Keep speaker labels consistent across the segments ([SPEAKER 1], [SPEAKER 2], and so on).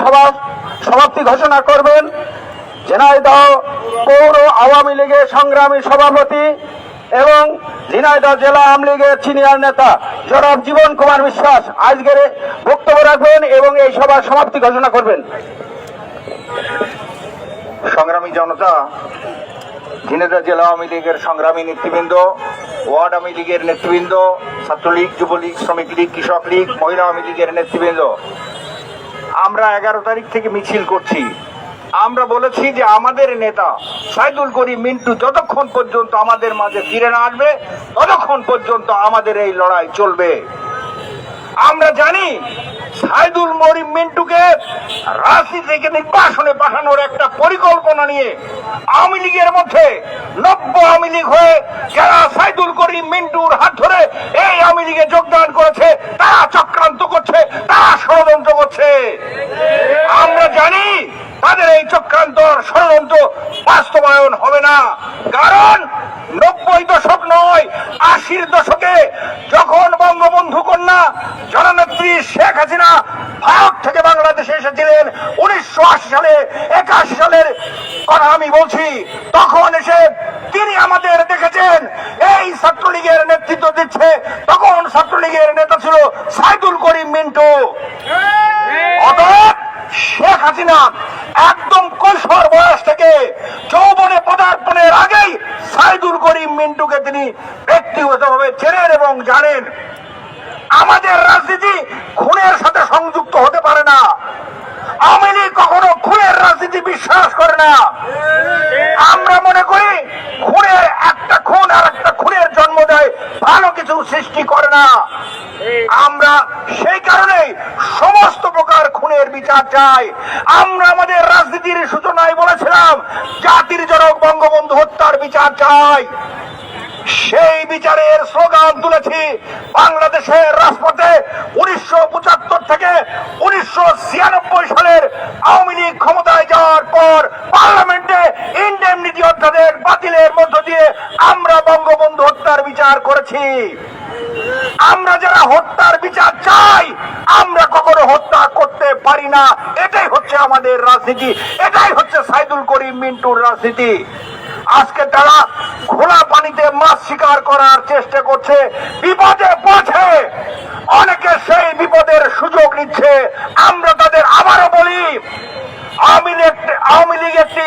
[SPEAKER 1] সভা সমাপ্তি ঘোষণা করবেন। ঝিনাইদহ পৌর আওয়ামী লীগের সংগ্রামী সভাপতি এবং ঝিনাইদহ জেলা আওয়ামী লীগের সিনিয়র নেতা জনাব জীবন কুমার বিশ্বাস আজকের বক্তব্য রাখবেন এবং এই সভার সমাপ্তি ঘোষণা করবেন।
[SPEAKER 2] সংগ্রামী জনতা ঝিনাইদহ জেলা আওয়ামী লীগের সংগ্রামী নেতৃবৃন্দ, ওয়ার্ড আওয়ামী লীগের নেতৃবৃন্দ, ছাত্রলীগ, যুবলীগ শ্রমিক লীগ কৃষক লীগ মহিলা আওয়ামী লীগের নেতৃবৃন্দ আমরা এগারো তারিখ থেকে মিছিল করছি। আমরা বলেছি যে আমাদের নেতা সাইদুল করিম মিন্টু যতক্ষণ পর্যন্ত আমাদের মাঝে ফিরে না আসবে, ততক্ষণ পর্যন্ত আমাদের এই লড়াই চলবে। আমরা জানি সাইদুল মরিম মিন্টুকে রাশি থেকে নির্বাসনে পাঠানোর একটা পরিকল্পনা নিয়ে আওয়ামী লীগের মধ্যে নব্য আওয়ামী লীগ হয়ে যারা সাইদুল করিম মিন্টুর হাত ধরে এই আওয়ামী লীগে যোগদান করেছে, তারা চক্রান্ত করছে তারা ষড়যন্ত্র করছে আমরা জানি তাদের এই চক্রান্ত ষড়যন্ত্র বাস্তবায়ন হবে না। কারণ নব্বই দশক নয় আশির দশকে যখন বঙ্গবন্ধু কন্যা জননেত্রী শেখ হাসিনা ভারত থেকে বাংলাদেশে এসেছিলেন উনিশশো আশি সালে একাশি সালের কথা আমি বলছি তখন এসে তিনি আমাদের দেখেছেন এই ছাত্রলীগের নেতৃত্ব দিচ্ছে। তখন ছাত্রলীগের নেতা ছিল সাইদুল করিম মিন্টু। অতএব শেখ হাসিনা একদম কৈশোর বয়স থেকে যৌবনে পদার্পণের আগেই সাইদুল করিম মিন্টুকে তিনি ব্যক্তিগতভাবে চেনেন এবং জানেন। আমাদের রাজনীতি খুনের সাথে সংযুক্ত হতে পারে না। লীগ কখনো খুনের রাজনীতি বিশ্বাস করে না। আমরা মনে করি খুনের একটা খুন আর একটা খুনের জন্ম দেয়, ভালো কিছু সৃষ্টি করে না। আমরা সেই কারণেই সমস্ত খুনের বিচার চাই। আমরা আমাদের রাজনীতির সূচনায় বলেছিলাম, জাতির জনক বঙ্গবন্ধু হত্যার বিচার চাই। সেই বিচারের স্লোগান তুলেছি বাংলাদেশের রাজপথে উনিশশো পঁচাত্তর থেকে উনিশশো ছিয়ানব্বই সালের আওয়ামী লীগ ক্ষমতায় যাওয়ার পর পার্লামেন্টে ইন্ডেমনিটি অধ্যাদেশ বাতিলের মধ্য দিয়ে আমরা বঙ্গবন্ধু হত্যার বিচার করেছি। আমরা যারা হত্যার বিচার চাই আমরা কখনো হত্যা করতে পারি না। এটাই হচ্ছে আমাদের রাজনীতি। এটাই হচ্ছে সাইদুল করিম মিন্টুর রাজনীতি। আজকে তারা খোলা পানিতে মাছ শিকার করার চেষ্টা করছে। বিপদে পড়ছে। অনেকে সেই বিপদের সুযোগ নিচ্ছে। আমরা তাদের আবারও বলি, আওয়ামী লীগ আওয়ামী লীগ একটি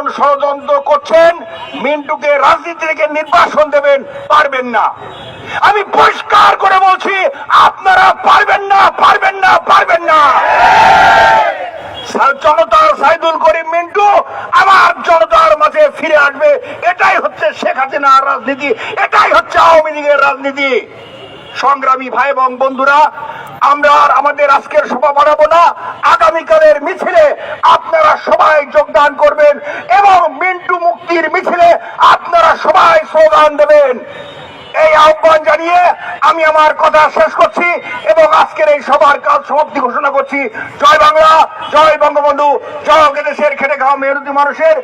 [SPEAKER 2] গোপন ষড়যন্ত্র করছেন, মিন্টুকে রাজনীতি থেকে নির্বাসন দেবেন, পারবেন না। আমি পরিষ্কার করে বলছি, আপনারা পারবেন না পারবেন না পারবেন না। সাইদুল করিম মিন্টু আমার জনতার মাঝে ফিরে আসবে। এটাই হচ্ছে শেখ হাসিনার রাজনীতি, এটাই হচ্ছে আওয়ামী লীগের রাজনীতি। সংগ্রামী ভাই এবং বন্ধুরা, আমরা আমাদের আজকের সভা বাড়াবো না। আগামীকালের মিছিলে আপনারা সবাই যোগদান করবেন এবং মিন্টু মুক্তির মিছিলে আপনারা স্লোগান দেবেন। এই আহ্বান জানিয়ে আমি আমার কথা শেষ করছি এবং আজকের এই সবার কাজ সমাপ্তি ঘোষণা করছি। জয় বাংলা, জয় বঙ্গবন্ধু, জয় দেশের খেটে খাওয়া মেহনতি মানুষের।